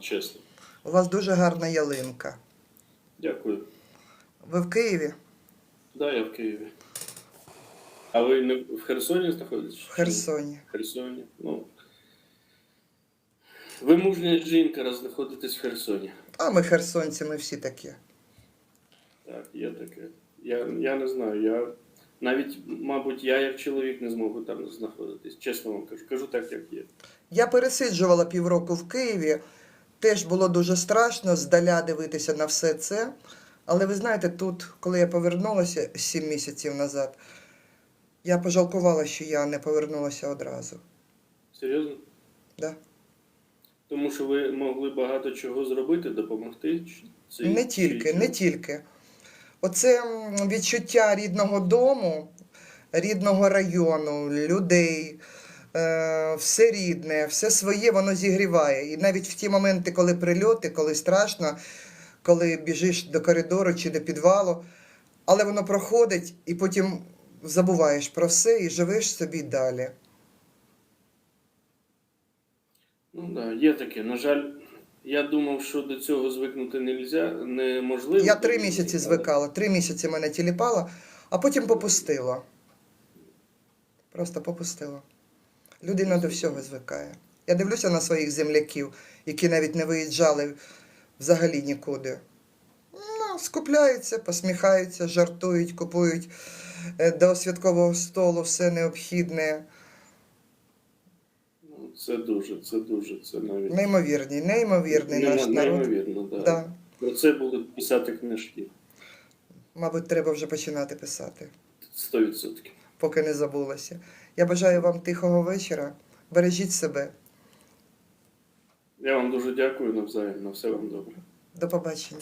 чесно. У вас дуже гарна ялинка. Дякую. Ви в Києві? Да, я в Києві. А ви не в Херсоні знаходитесь? В Херсоні. В Херсоні. Ну. Ви мужня жінка, раз знаходитесь в Херсоні. А ми херсонці, ми всі такі. Так, є таке. Я, я не знаю. Я навіть, мабуть, я як чоловік не зможу там знаходитись. Чесно вам кажу. Кажу так, як є. Я пересиджувала півроку в Києві. Теж було дуже страшно здаля дивитися на все це. Але ви знаєте, тут, коли я повернулася сім місяців назад, я пожалкувала, що я не повернулася одразу. Серйозно? Да. Тому що ви могли багато чого зробити, допомогти. Це- Не тільки, не тільки. Оце відчуття рідного дому, рідного району, людей, все рідне, все своє, воно зігріває. І навіть в ті моменти, коли прильоти, коли страшно, коли біжиш до коридору чи до підвалу, але воно проходить, і потім забуваєш про все і живеш собі далі. Ну так, да, є таке. На жаль, я думав, що до цього звикнути нельзя, неможливо. Я три місяці звикала, три місяці мене тіліпало, а потім попустила. Просто попустила. Людина до всього звикає. Я дивлюся на своїх земляків, які навіть не виїжджали взагалі нікуди. Ну, скупляються, посміхаються, жартують, купують е, до святкового столу все необхідне. Ну, Це дуже, це дуже, це навіть. Неймовірний, неймовірний наш народ. Неймовірно, да. Да. Про це будуть писати книжки. Мабуть, треба вже починати писати. 100%. Поки не забулася. Я бажаю вам тихого вечора. Бережіть себе. Я вам дуже дякую навзаєм. На все вам добре. До побачення.